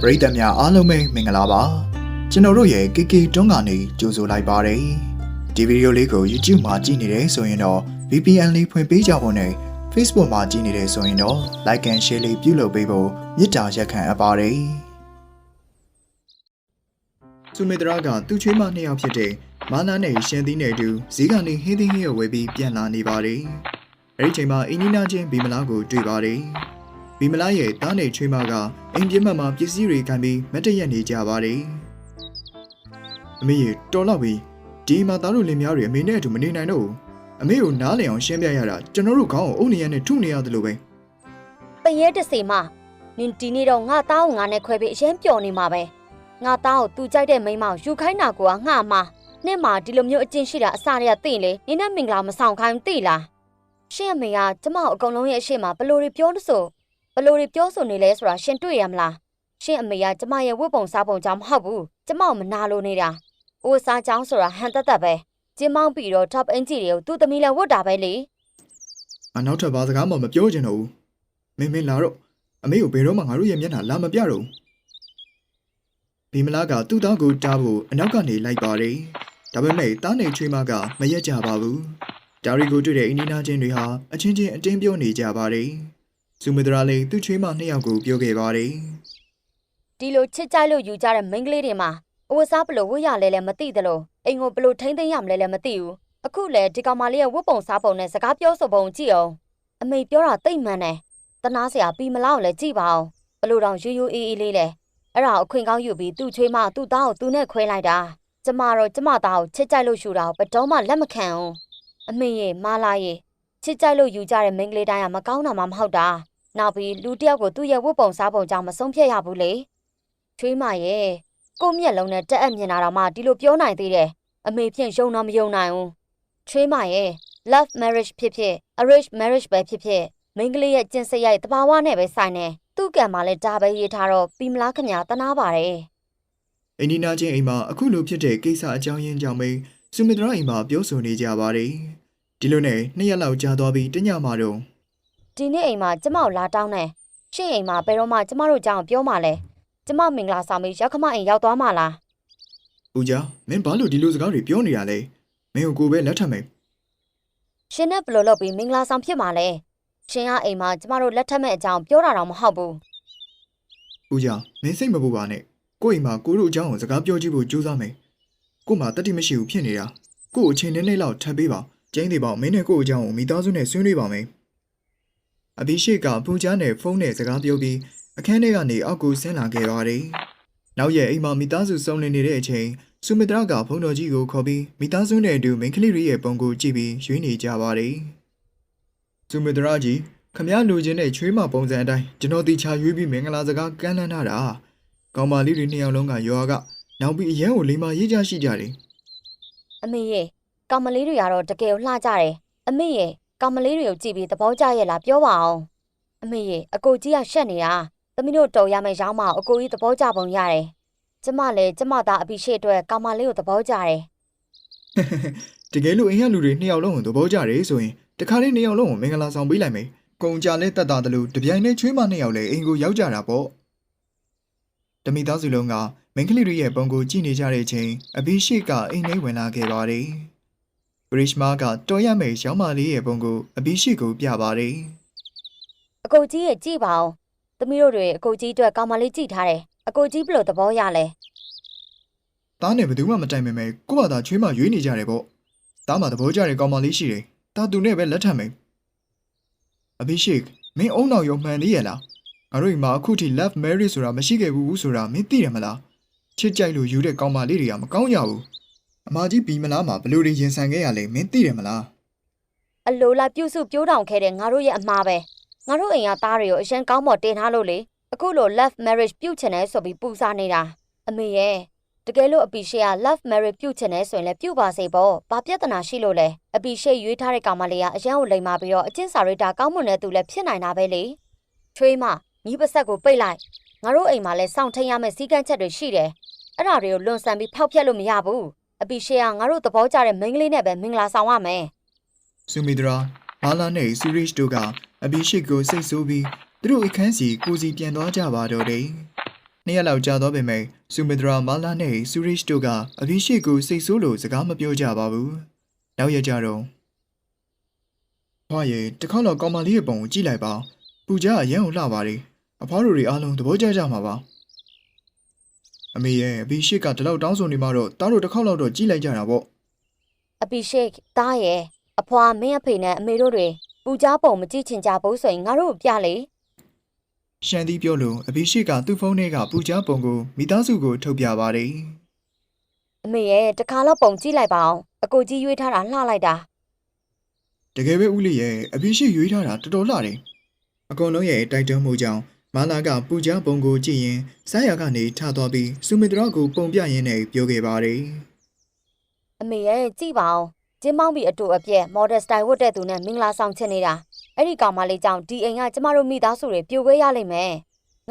ပရိသတ်များအားလုံးပဲမင်္ဂလာပါကျွန်တော်တို့ရဲ့ KK တွန်းကနေကြိုဆိုလိုက်ပါတယ်ဒီဗီဒီယိုလေးကို YouTube မှာကြည့်နေတယ်ဆိုရင်တော့ VPN လေးဖွင့်ပေးကြဖို့နဲ့ Facebook မှာကြည့်နေတယ်ဆိုရင်တော့ Like and Share လေးပြုလုပ်ပေးဖို့မေတ္တာရက်ခံအပ်ပါတယ်သူမေတရာကသူ့ချွေးမနှစ်ယောက်ဖြစ်တဲ့မာနာနဲ့ရှန်သီးနဲ့အတူဈေးကနေဟင်းသီးဟင်းရဝယ်ပြီးပြန်လာနေပါတယ်အဲဒီချိန်မှာအင်းနီနာချင်းဘီမလာကိုတွေ့ပါတယ် ဘီမလာရဲ့တားနေချွေးမကအိမ်ပြင်းမှမှာပစ္စည်းတွေခံပြီးမတ်တရက်နေကြပါတယ်။အမေရေတော်တော့ပြီဒီမှာသားတို့လင်မယားတွေအမေနဲ့အတူမနေနိုင်တော့ဘူး။အမေကိုနားလည်အောင်ရှင်းပြရတာကျွန်တော်တို့ခေါင်းကိုအုပ်နေရနဲ့ထုနေရတယ်လို့ပဲတရဲတစေမနင်ဒီနေ့တော့ငါသားကိုငါနဲ့ခွဲပြီးအရင်ပျော်နေမှာပဲငါသားကိုသူကြိုက်တဲ့မိန်းမကိုယူခိုင်းတာကိုကငါမှာနဲ့မှာဒီလိုမျိုးအကျင့်ရှိတာအစားရသိလေနင်နဲ့မင်္ဂလာမဆောင်ခိုင်းသိလားရှင်အမေကကျမကိုအကုန်လုံးရဲ့အရှိမဘလို့တွေပြောလို့ဆို ဘလို့တွေပြောဆိုနေလဲဆိုတာရှင်တွေ့ရမလားရှင်အမေကကျမရဲ့ဝတ်ပုံစားပုံကြောင့်မဟုတ်ဘူးကျမကိုမနာလို့နေတာအိုးစားကြောင်းဆိုတာဟန်တက်တက်ပဲကျင်းမောင်းပြီးတော့ top အင်ဂျီတွေကိုသူ့သမီးလည်းဝတ်တာပဲလေ။အနောက်ထပ်ဘာစကားမှမပြောချင်တော့ဘူး။မင်းမင်းလာတော့အမေကိုဘယ်တော့မှငါတို့ရဲ့မျက်နှာလာမပြတော့ဘူး။ဘီမလာကသူ့သားကိုတားဖို့အနောက်ကနေလိုက်ပါတယ်။ဒါပေမဲ့တားနေချွေးမကမရက်ကြပါဘူး။ဒါရီကိုတွေ့တဲ့အင်းနီနာချင်းတွေဟာအချင်းချင်းအတင်းပြောနေကြပါတယ်။ ဇူမီဒရာလေးသူ့ချွေးမနှစ်ယောက်ကိုပြောခဲ့ပါတယ်။ဒီလိုချစ်ကြိုက်လို့ယူကြတဲ့မိန်းကလေးတွေမှာအဝတ်စားဘလို့ဝတ်ရလဲလဲမသိသလိုအိမ်ကိုဘလို့ထိမ့်သိမ်းရမလဲလဲမသိဘူးအခုလေဒီကောင်မလေးရဲ့ဝတ်ပုံစားပုံနဲ့စကားပြောဆိုပုံကြည့်အောင်အမေပြောတာတိတ်မှန်တယ်တနာစရာပြီးမလောက်လဲကြည့်ပါအောင်ဘလို့တောင်ယူယူအေးအေးလေးလဲအဲ့ဒါကိုအခွင့်ကောင်းယူပြီးသူ့ချွေးမသူ့သားကိုသူနဲ့ခွဲလိုက်တာကျမတော့ကျမသားကိုချစ်ကြိုက်လို့ယူတာကိုဘယ်တော့မှလက်မခံအောင်အမေရေမာလာရေ ချစ်ကြိုက်လို့ယူကြတဲ့မိန်းကလေးတိုင်းကမကောင်းတာမှမဟုတ်တာနောက်ပြီးလူတစ်ယောက်ကိုသူ့ရဲ့ဝတ်ပုံစားပုံကြောင့်မဆုံးဖြတ်ရဘူးလေချွေးမရဲ့ကိုမျက်လုံးနဲ့တက်အပ်မြင်တာတော့မှဒီလိုပြောနိုင်သေးတယ်အမေဖြင့်ယုံတော့မယုံနိုင်ဘူးချွေးမရဲ့ love marriage ဖြစ်ဖြစ် arrange marriage ပဲဖြစ်ဖြစ်မိန်းကလေးရဲ့ကျင့်စိတ်ရိုက်တဘာဝနဲ့ပဲဆိုင်တယ်သူ့ကံမှာလည်းဒါပဲရေးထားတော့ပြီးမလားခမညာတနာပါတယ်အိန္ဒိနာချင်းအိမ်မှာအခုလိုဖြစ်တဲ့ကိစ္စအကြောင်းရင်းကြောင့်ပဲစုမီဒရာအိမ်မှာပြောဆိုနေကြပါတယ်။ ဒီလိုနဲ့နှစ်ရက်လောက်ကြာသွားပြီးတညမှာတော့ဒီနေ့အိမ်မှာကျမကိုလာတောင်းတယ်ရှင့်အိမ်မှာဘယ်တော့မှကျမတို့ကြောင့်ပြောမှလဲကျမမင်္ဂလာဆောင်ပြီးရောက်ခမအိမ်ရောက်သွားမှလားဦးကြားမင်းဘာလို့ဒီလိုစကားတွေပြောနေတာလဲ။မင်းကိုကိုပဲလက်ထပ်မယ်ရှင်နဲ့ဘယ်လိုလုပ်ပြီးမင်္ဂလာဆောင်ဖြစ်မှာလဲရှင်ကအိမ်မှာကျမတို့လက်ထက်မဲ့အကြောင်းပြောတာတော့မဟုတ်ဘူး။ဦးကြားမင်းစိတ်မပူပါနဲ့။ကို့အိမ်မှာကိုတို့အကြောင်းကိုစကားပြောကြည့်ဖို့ကြိုးစားမယ်။ကို့မှာတတိမရှိဘူးဖြစ်နေတာ။ကို့အချိန်နဲ့နဲ့လောက်ထပ်ပေးပါ။ ကျင်းသေးပါမင်းနဲ့ကို့အကြောင်းကိုမိသားစုနဲ့ဆွေးနွေးပါမယ်။အဘိရှိကပူချားနဲ့ဖုန်းနဲ့စကားပြောပြီးအခန်းထဲကနေအောက်ကိုဆင်းလာခဲ့ပါတယ်။နောက်ရက်အိမ်မှာမိသားစုစုံလင်နေတဲ့အချိန်စုမီတရာကဖုန်းတော်ကြီးကိုခေါ်ပြီးမိသားစုနဲ့အတူမိန်းကလေးတွေရဲ့ပုံကိုကြည့်ပြီးရွေးနေကြပါတယ်။စုမီတရာကြီးခမရလူချင်းနဲ့ချွေးမပုံစံအတိုင်းကျွန်တော်တီချာရွေးပြီးမင်္ဂလာစကားကမ်းလှမ်းထားတာ။ကောင်မလေးတွေနှစ်ယောက်လုံးကရွာကနောက်ပြီးအရန်ကိုလိမ္မာရေးကြရှိကြတယ်အမေရဲ့ ကောင်မလေးတွေကတော့တကယ်ကိုလှကြတယ်အမေရဲ့ကောင်မလေးတွေကိုကြည့်ပြီးသဘောကျရဲ့လားပြောပါအောင်အမေရဲ့အကိုကြီးကရှက်နေတာသမီးတို့တော်ရမယ်ရောင်းမအောင်အကိုကြီးသဘောကျပုံရတယ်ကျမလည်းကျမသားအပိရှိအတွက်ကောင်မလေးကိုသဘောကျတယ်။တကယ်လို့အိမ်ကလူတွေနှစ်ယောက်လုံးကိုသဘောကျတယ်ဆိုရင်တခါလေးနှစ်ယောက်လုံးကိုမင်္ဂလာဆောင်ပေးလိုက်မယ်။ကုံကြလဲတက်တာတလို့တပြိုင်နဲ့ချွေးမနှစ်ယောက်လည်းအိမ်ကိုရောက်ကြတာပေါ့။တမိသားစုလုံးကမိန်းကလေးတွေရဲ့ပုံကိုကြည့်နေကြတဲ့အချိန်အဘိရှိကအိမ်ထဲဝင်လာခဲ့ပါတယ်။ ပရစ်မာကတော်ရမယ်ရောင်းမလေးရဲ့ပုံကိုအဘိရှိကိုပြပါတယ်အကိုကြီးရဲ့ကြည့်ပါအောင်သမီးတို့တွေအကိုကြီးအတွက်ကောင်မလေးကြည့်ထားတယ်အကိုကြီးဘယ်လိုသဘောရလဲ။သားနဲ့ဘယ်သူမှမတိုင်ပင်ပဲကို့ဘာသာချွေးမရွေးနေကြတယ်ပေါ့။သားမှသဘောကျတဲ့ကောင်မလေးရှိတယ်။သားသူနဲ့ပဲလက်ထပ်မယ်။အဘိရှိမင်းအုံနောက်ရုံမှန်သေးရဲ့လား။ငါတို့ဒီမှာအခုထိ love marriage ဆိုတာမရှိခဲ့ဘူးဆိုတာမင်းသိတယ်မလား။ချစ်ကြိုက်လို့ယူတဲ့ကောင်မလေးတွေကမကောင်းကြဘူး။ အမကြီးဘီမလားမှာဘလို့တွေရင်ဆန်ခဲ့ရလဲမင်းသိတယ်မလားအလိုလာပြုစုပြိုးတောင်ခဲ့တဲ့ငါတို့ရဲ့အမားပဲငါတို့အိမ်ကသားတွေကိုအရင်ကောင်းမော်တင်ထားလို့လေအခုလို love marriage ပြုတ်ချင်တယ်ဆိုပြီးပူစားနေတာအမေရဲ့တကယ်လို့အပီရှေက love marriage ပြုတ်ချင်တယ်ဆိုရင်လည်းပြုတ်ပါစေပေါ့ဘာပြဿနာရှိလို့လဲအပီရှေရွေးထားတဲ့ကောင်မလေးကအရန်ကိုလိမ်မာပြီးတော့အချင်းစာရိတာကောင်းမွန်တဲ့သူလည်းဖြစ်နိုင်တာပဲလေချွေးမညီးပဆက်ကိုပိတ်လိုက်ငါတို့အိမ်မှာလည်းစောင့်ထိန်ရမယ့်စီကန်းချက်တွေရှိတယ်အဲ့ဒါတွေကိုလွန်ဆန်ပြီးဖောက်ဖျက်လို့မရဘူး အပီရှေကငါတို့သဘောကျတဲ့မိန်းကလေးနဲ့ပဲမင်္ဂလာဆောင်ရမယ်။ဆူမီဒရာဘာလာနဲ့စီရစ်တို့ကအဘိရှိကိုစိတ်ဆိုးပြီးသူတို့အခန်းစီကိုစီပြန်သွားကြပါတော့တယ်နှစ်ရက်လောက်ကြာတော့ပေမဲ့စုမီတရာမာလာနဲ့ဆူရစ်တို့ကအဘိရှိကိုစိတ်ဆိုးလို့စကားမပြောကြပါဘူး။နောက်ရက်ကြတော့။ဖွာရဲ့တစ်ခေါက်တော့ကောင်မလေးရဲ့ပုံကိုကြည့်လိုက်ပါ။ပူကြအရန်ကိုလှပါလေ။အဖွားတို့တွေအားလုံးသဘောကျကြမှာပါ။ အမေရဲ့အဘိရှိကဒီလောက်တောင်းဆိုနေမှတော့တားတို့တစ်ခေါက်လောက်တော့ကြည့်လိုက်ကြတာပေါ့အပီရှိတ်တားရဲ့အဖွာမင်းအဖေနဲ့အမေတို့တွေပူကြပုံမကြည့်ချင်ကြဘူးဆိုရင်ငါတို့ကိုပြလေ။ရှန်သီးပြောလို့အဘိရှိကသူ့ဖုန်းထဲကပူကြပုံကိုမိသားစုကိုထုတ်ပြပါတယ်။အမေရဲ့တခါတော့ပုံကြည့်လိုက်ပါအောင်အကိုကြီးရွေးထားတာလှလိုက်တာတကယ်ပဲဦးလေးရဲ့အပြည့်ရှိရွေးထားတာတော်တော်လှတယ်။အကုန်လုံးရဲ့တိုက်တွန်းမှုကြောင့် မာလာကပူကြပုံကိုကြည့်ရင်ဆိုင်းရကနေထသွားပြီးစုမီတရာကိုပုံပြရင်းနဲ့ပြောခဲ့ပါတယ်အမေရဲ့ကြည့်ပါအောင်ကျင်းမောင်းပြီးအတူအပြက်မော်ဒယ်စတိုင်ဝတ်တဲ့သူနဲ့မင်္ဂလာဆောင်ချင်နေတာအဲ့ဒီကောင်မလေးကြောင့်ဒီအိမ်ကကျမတို့မိသားစုတွေပြိုကွဲရလိမ့်မယ်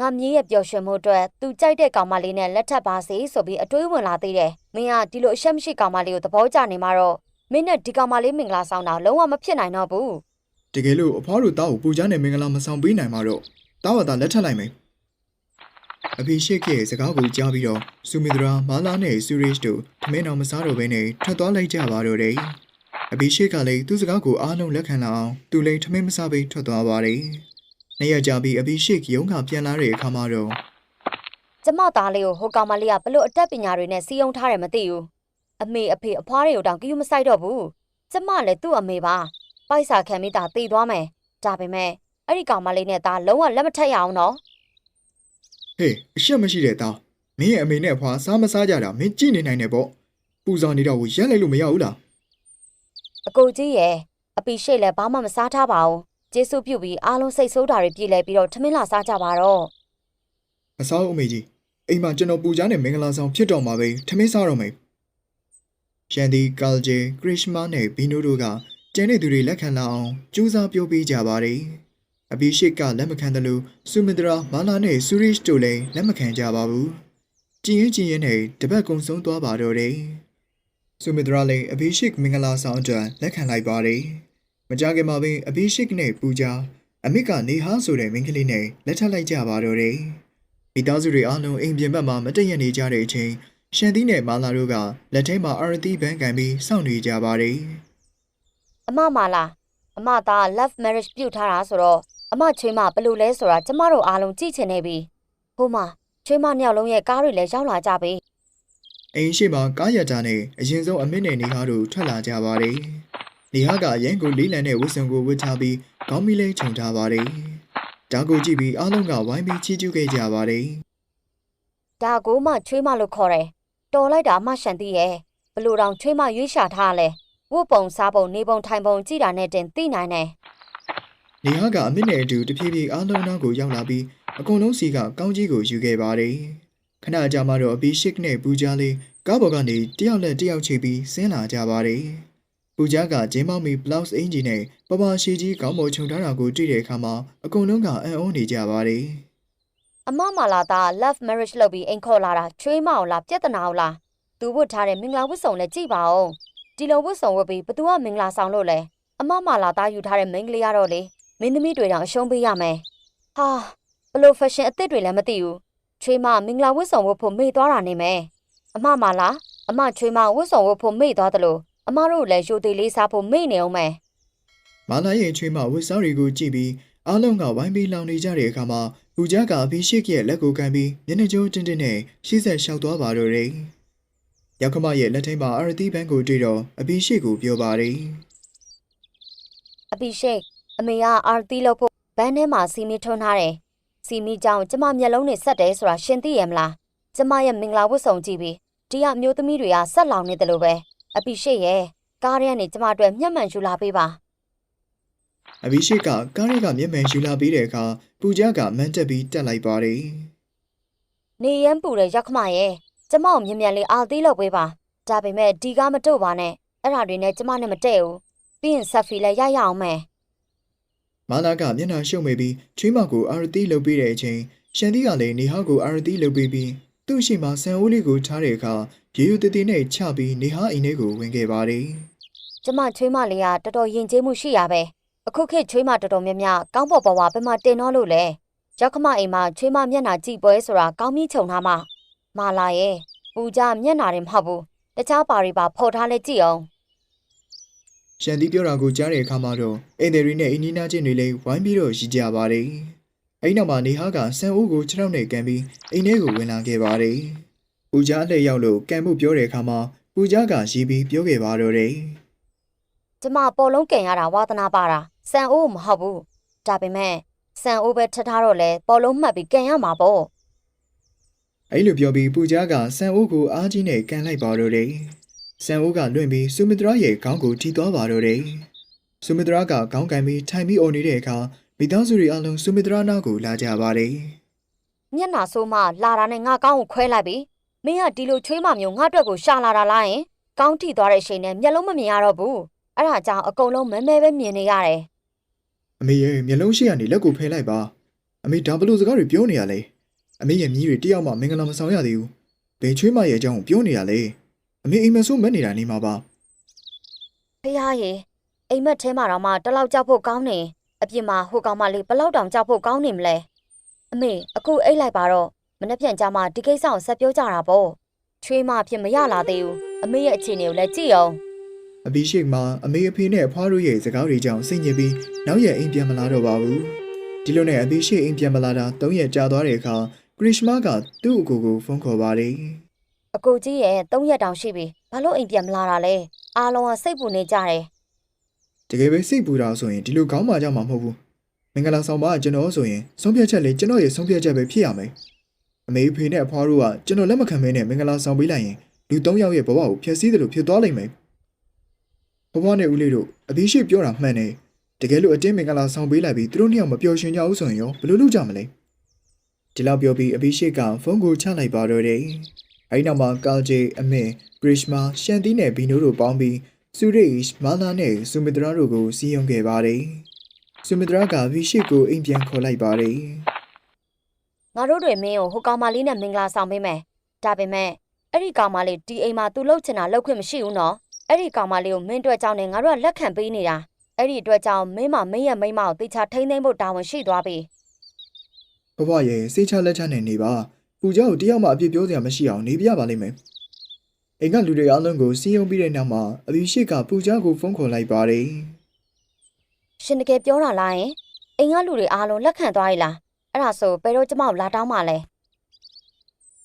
ငါမြေးရဲ့ပျော်ရွှင်မှုအတွက်သူကြိုက်တဲ့ကောင်မလေးနဲ့လက်ထပ်ပါစေဆိုပြီးအတွေးဝင်လာသေးတယ်မင်းကဒီလိုအရှက်မရှိကောင်မလေးကိုသဘောကျနေမှာတော့မင်းနဲ့ဒီကောင်မလေးမင်္ဂလာဆောင်တာလုံးဝမဖြစ်နိုင်တော့ဘူး။တကယ်လို့အဖွားတို့တားကိုပူကြနဲ့မင်္ဂလာမဆောင်ပေးနိုင်မှာတော့ တားဝတာလက်ထပ်လိုက်မယ်။အဖေရှိရဲ့စကားကိုကြားပြီးတော့စုမီတရာမာလာနဲ့ဆူရစ်တို့ထမင်းတော်မစားတော့ဘဲနဲ့ထွက်သွားလိုက်ကြပါတော့တယ်။အဖေရှိကလည်းသူ့စကားကိုအားလုံးလက်ခံလာအောင်သူလည်းထမင်းမစားဘဲထွက်သွားပါတယ်။နေ့ရက်ကြာပြီးအဖေရှိရုံးကပြန်လာတဲ့အခါမှာတော့ကျမသားလေးကိုဟိုကောင်မလေးကဘလို့အတက်ပညာတွေနဲ့စီယုံထားတယ်မသိဘူးအမေအဖေအဖွားတွေကိုတောင်ကြည့်မဆိုင်တော့ဘူးကျမလည်းသူ့အမေပါပိုက်စာခံမိတာတည်သွားမယ်ဒါပေမဲ့ အဲ့ဒီကောင်မလေးနဲ့သားလုံးဝလက်မထက်ရအောင်နော်ဟေးအရှက်မရှိတဲ့သားမင်းရဲ့အမေနဲ့အဖွာစားမစားကြတာမင်းကြည့်နေနိုင်တယ်ပေါ့ပူဇော်နေတော့ကိုရက်လိုက်လို့မရဘူးလားအကိုကြီးရဲ့အပီရှိတ်လည်းဘာမှမစားထားပါဘူးကျေးဇူးပြုပြီးအားလုံးစိတ်ဆိုးတာတွေပြည်လဲပြီးတော့ထမင်းလာစားကြပါတော့မစားဘူးအမေကြီးအိမ်မှာကျွန်တော်ပူဇာနဲ့မင်္ဂလာဆောင်ဖြစ်တော်မှာပဲထမင်းစားတော့မယ်ရှန်ဒီကာလ်ဂျေခရစ်မာနဲ့ဘီနိုတို့ကကျန်တဲ့သူတွေလက်ခံလာအောင်ကြိုးစားပြောပေးကြပါတယ် အဘိရှိကလက်မခံတယ်လို့စုမင်ဒရာမာလာနဲ့ဆူရစ်တို့လည်းလက်မခံကြပါဘူးကြည်ရင်ကြည်ရင်နဲ့တပတ်ကုံဆုံးသွားပါတော့တယ်စုမင်ဒရာလည်းအဘိရှိမင်္ဂလာဆောင်အတွက်လက်ခံလိုက်ပါတယ်မကြခင်မှာပဲအဘိရှိနဲ့ပူဇာအမိကနေဟာဆိုတဲ့မိန်းကလေးနဲ့လက်ထပ်လိုက်ကြပါတော့တယ်မိသားစုတွေအားလုံးအိမ်ပြင်ဘက်မှာမတည့်ရနေကြတဲ့အချိန်ရှန်သီးနဲ့မာလာတို့ကလက်ထဲမှာအာရတီဘန်ကန်ပြီးစောင့်နေကြပါတယ်အမမလားအမသား love marriage ပြုတ်ထားတာဆိုတော့ အမချွေးမဘယ်လို့လဲဆိုတာကျမတို့အားလုံးကြည့်ချင်နေပြီဟိုမှာချွေးမနှစ်ယောက်လုံးရဲ့ကားတွေလည်းရောက်လာကြပြီ။အိမ်ရှိမှာကားရတာနဲ့အရင်ဆုံးအမစ်နဲ့နေဟာတို့ထွက်လာကြပါတယ်။နေဟာကရန်ကိုလေးလံတဲ့ဝတ်စုံကိုဝတ်ထားပြီးခေါင်းမီလေးခြုံထားပါတယ်။ဒါကိုကြည့်ပြီးအားလုံးကဝိုင်းပြီးချီးကျူးခဲ့ကြပါတယ်ဒါကိုမှချွေးမလို့ခေါ်တယ်တော်လိုက်တာအမရှန်သိရဲ့ဘလို့တောင်ချွေးမရွေးရှာထားလဲဝတ်ပုံစားပုံနေပုံထိုင်ပုံကြည့်တာနဲ့တင်သိနိုင်တယ်။ နေဟာကအမစ်နဲ့အတူတဖြည်းဖြည်းအားလုံးနောက်ကိုရောက်လာပြီးအကုန်လုံးစီကကောင်းကြီးကိုယူခဲ့ပါတယ်။ခဏကြာမှတော့အဘိရှိကနဲ့ပူဂျာလေးကားပေါ်ကနေတယောက်လက်တယောက်ချိပြီးဆင်းလာကြပါတယ်။ပူဂျာကဂျင်းမောင်းမီဘလောက်စ်အင်ဂျီနဲ့ပပရှိကြီးခေါင်းပေါ်ခြုံထားတာကိုတွေ့တဲ့အခါမှာအကုန်လုံးကအံ့ဩနေကြပါတယ်အမမလာသား love marriage လုပ်ပြီးအိမ်ခေါ်လာတာချွေးမအောင်လားပြဿနာအောင်လားသူဝတ်ထားတဲ့မင်္ဂလာဝတ်စုံလည်းကြည့်ပါဦးဒီလိုဝတ်စုံဝတ်ပြီးဘသူကမင်္ဂလာဆောင်လို့လဲအမမလာသားယူထားတဲ့မိန်းကလေးကတော့လေ မင်းသမီးတွေတောင်အရှုံးပေးရမယ်ဟာဘလို့ fashion အသစ်တွေလည်းမသိဘူးချွေးမမင်္ဂလာဝတ်စုံဝတ်ဖို့မေ့သွားတာနေမယ်အမမလာအမချွေးမဝတ်စုံဝတ်ဖို့မေ့သွားတယ်လို့အမတို့လည်းရိုသေလေးစားဖို့မေ့နေအောင်မယ်။မာလာရဲ့ချွေးမဝတ်စားတွေကိုကြည့်ပြီးအားလုံးကဝိုင်းပြီးလောင်နေကြတဲ့အခါမှာပူဂျာကအဘိရှိကရဲ့လက်ကိုကန်ပြီးမျက်နှာကျိုးတင်းတင်းနဲ့ရှေ့ဆက်လျှောက်သွားပါတော့တယ်။ရောက်ခမရဲ့လက်ထိန်မှာအာရတီဘန်ကိုတွေ့တော့အဘိရှိကိုပြောပါတယ်အပိရှိတ် အမေကအာတီလို့ဖို့ဘန်းထဲမှာစီမီထွန်းထားတယ်စီမီကြောင့်ကျမမျက်လုံးနဲ့ဆက်တယ်ဆိုတာရှင်းသိရမလားကျမရဲ့မင်္ဂလာဝတ်ဆောင်ကြည့်ပြီးဒီကမျိုးသမီးတွေကဆက်လောင်နေတယ်လို့ပဲအပိရှိတ်ရဲ့ကားထဲကနေကျမအတွက်မျက်မှန်ယူလာပေးပါ။အဘိရှိကကားရဲကမျက်မှန်ယူလာပြီးတဲ့အခါပူဂျာကမန်းတက်ပြီးတက်လိုက်ပါတယ်နေရန်ပူတဲ့ရောက်ခမရဲ့ကျမကိုမြင်မြန်လေးအာတီလို့ပေးပါဒါပေမဲ့ဒီကားမတို့ပါနဲ့အဲ့ဒါတွေနဲ့ကျမနဲ့မတည့်ဘူးပြီးရင်ဆက်ဖီလည်းရရအောင်မယ်။ မာလာကမျက်နှာရှုပ်မိပြီးချွေးမကိုအာရတီလှုပ်ပေးတဲ့အချိန်ရှန်တီကလည်းနေဟာကိုအာရတီလှုပ်ပေးပြီးသူ့ရှိမှဆန်အိုးလေးကိုထားတဲ့အခါရေယူတည်တည်နဲ့ချပြီးနေဟာအိမ်ထဲကိုဝင်ခဲ့ပါတယ်။ကျမချွေးမလေးကတော်တော်ယဉ်ကျေးမှုရှိရပဲအခုခေတ်ချွေးမတော်တော်များများကောင်းပေါ်ပေါ်ဝါဘယ်မှာတင်တော့လို့လဲရောက်ခမအိမ်မှာချွေးမမျက်နှာကြည့်ပွဲဆိုတာကောင်းမြင့်ခြုံထားမှမာလာရဲ့ပူကြမျက်နှာတင်မဟုတ်ဘူးတခြားပါရီပါဖော်ထားလဲကြည့်အောင် ရှန်တီပြောတာကိုကြားတဲ့အခါမှာတော့အင်တယ်ရီနဲ့အင်းနီနာချင်းတွေလည်းဝိုင်းပြီးတော့ရည်ကြပါတယ်အဲ့နောက်မှာနေဟာကဆန်အိုးကိုခြေထောက်နဲ့ကန်ပြီးအိမ်ထဲကိုဝင်လာခဲ့ပါတယ်ပူကြားအလှည့်ရောက်လို့ကန်ဖို့ပြောတဲ့အခါမှာပူကြားကရီးပြီးပြောခဲ့ပါတော့တယ်ကျမပေါ်လုံးကန်ရတာဝါသနာပါတာစံအိုးမဟုတ်ဘူးဒါပေမဲ့စံအိုးပဲထပ်ထားတော့လဲပေါ်လုံးမှတ်ပြီးကန်ရမှာပေါ့အဲ့လိုပြောပြီးပူကြားကဆန်အိုးကိုအားကြီးနဲ့ကန်လိုက်ပါတော့တယ် ဆန်အိုးကလွင့်ပြီးဆူမီတရာရဲ့ခေါင်းကိုထိသွားပါတော့တယ်ဆူမီတရာကခေါင်းကန်ပြီးထိုင်ပြီးអော်နေတဲ့အခါမိသားစုတွေအလုံးဆူမီတရာနာကိုလာကြပါတယ်မျက်နှာဆိုးမှလာတာနဲ့ငါကောင်းကိုခွဲလိုက်ပြီမင်းကဒီလိုချွေးမမျိုးငါအတွက်ကိုရှာလာတာလားယင်ကောင်းထိသွားတဲ့ချိန်နဲ့မျက်လုံးမမြင်ရတော့ဘူးအဲ့ဒါကြောင့်အကုန်လုံးမဲမဲပဲမြင်နေရတယ်အမေရဲ့မျက်လုံးရှိကနေလက်ကိုဖယ်လိုက်ပါအမေဒါဘလို့စကားတွေပြောနေရလဲအမေရဲ့မြီးတွေတယောက်မှမင်္ဂလာမဆောင်ရသေးဘူးဘယ်ချွေးမရဲ့အကြောင်းကိုပြောနေရလဲ အမေအိမ်မဆိုးမက်နေတာနေမှာပါဖះရေအိမ်မက်ထဲမှာတော့မှတလောက်ကြောက်ဖို့ကောင်းနေအပြစ်မှာဟိုကောင်မလေးဘလောက်တောင်ကြောက်ဖို့ကောင်းနေမလဲအမေအခုအိတ်လိုက်ပါတော့မနေ့ပြန်ကြမှာဒီကိစ္စကိုဆက်ပြောကြတာပေါ့ချွေးမအဖြစ်မရလာသေးဘူးအမေရဲ့အခြေအနေကိုလည်းကြည့်အောင်အဘိရှိတ်မှာအမေအဖေနဲ့အဖွားတို့ရဲ့စကားတွေကြောင့်စိတ်ညစ်ပြီးနောက်ရက်အိမ်ပြန်မလာတော့ပါဘူးဒီလိုနဲ့အဘိရှိတ်အိမ်ပြန်မလာတာ၃ရက်ကြာသွားတဲ့အခါကရစ်မကသူ့အကိုကိုဖုန်းခေါ်ပါတယ် အကိုကြီးရဲ့၃ရက်တောင်ရှိပြီဘာလို့အိမ်ပြန်မလာတာလဲအားလုံးကစိတ်ပူနေကြတယ်တကယ်ပဲစိတ်ပူတာဆိုရင်ဒီလိုကောင်းမှကြမှာမဟုတ်ဘူးမင်္ဂလာဆောင်ပါကျွန်တော်ဆိုရင်ဆုံးဖြတ်ချက်လေးကျွန်တော်ရဲ့ဆုံးဖြတ်ချက်ပဲဖြစ်ရမယ်အမေအဖေနဲ့အဖွားတို့ကကျွန်တော်လက်မခံမဲနဲ့မင်္ဂလာဆောင်ပေးလိုက်ရင်လူ၃ယောက်ရဲ့ဘဝကိုဖျက်ဆီးတယ်လို့ဖြစ်သွားလိမ့်မယ်ဘဝနဲ့ဦးလေးတို့အဘိရှိတ်ပြောတာမှန်တယ်တကယ်လို့အတင်းမင်္ဂလာဆောင်ပေးလိုက်ပြီးသူတို့နှစ်ယောက်မပျော်ရွှင်ကြဘူးဆိုရင်ရောဘယ်လိုလုပ်ကြမလဲဒီလောက်ပြောပြီးအဘိရှိတ်ကဖုန်းကိုချလိုက်ပါတော့တယ် အဲဒီနောက်မှာကာဂျေအမေဂရစ်မာရှန်တီနဲ့ဘီနိုတို့ပေါင်းပြီးဆူရိရှ်မာလာနဲ့ဆူမီတရာတို့ကိုစီးရုံခဲ့ပါတယ်ဆူမီတရာကဘီရှိတ်ကိုအိမ်ပြန်ခေါ်လိုက်ပါတယ်ငါတို့တွေမင်းကိုဟိုကောင်မလေးနဲ့မင်္ဂလာဆောင်ပေးမယ်ဒါပေမဲ့အဲ့ဒီကောင်မလေးဒီအိမ်မှာသူလှုပ်ချင်တာလှုပ်ခွင့်မရှိဘူးနော်အဲ့ဒီကောင်မလေးကိုမင်းအတွက်ကြောင့်နဲ့ငါတို့ကလက်ခံပေးနေတာအဲ့ဒီအတွက်ကြောင့်မင်းမမင်းရဲ့မိန်းမကိုတေချာထိမ့်သိမ့်ဖို့တာဝန်ရှိသွားပြီဘဘရဲ့စိတ်ချလက်ချနဲ့နေပါ ပူကြောက်တယောက်မှအပြစ်ပြောစရာမရှိအောင်နေပြပါလိမ့်မယ်အိမ်ကလူတွေအားလုံးကိုစီးရုံပြီးတဲ့နောက်မှာအဘီရှိတ်ကပူကြောက်ကိုဖုန်းခေါ်လိုက်ပါတယ်ရှင်တကယ်ပြောတာလားယင်အိမ်ကလူတွေအားလုံးလက်ခံသွားရလားအဲ့ဒါဆိုဘယ်တော့ကျမကိုလာတောင်းမှလဲ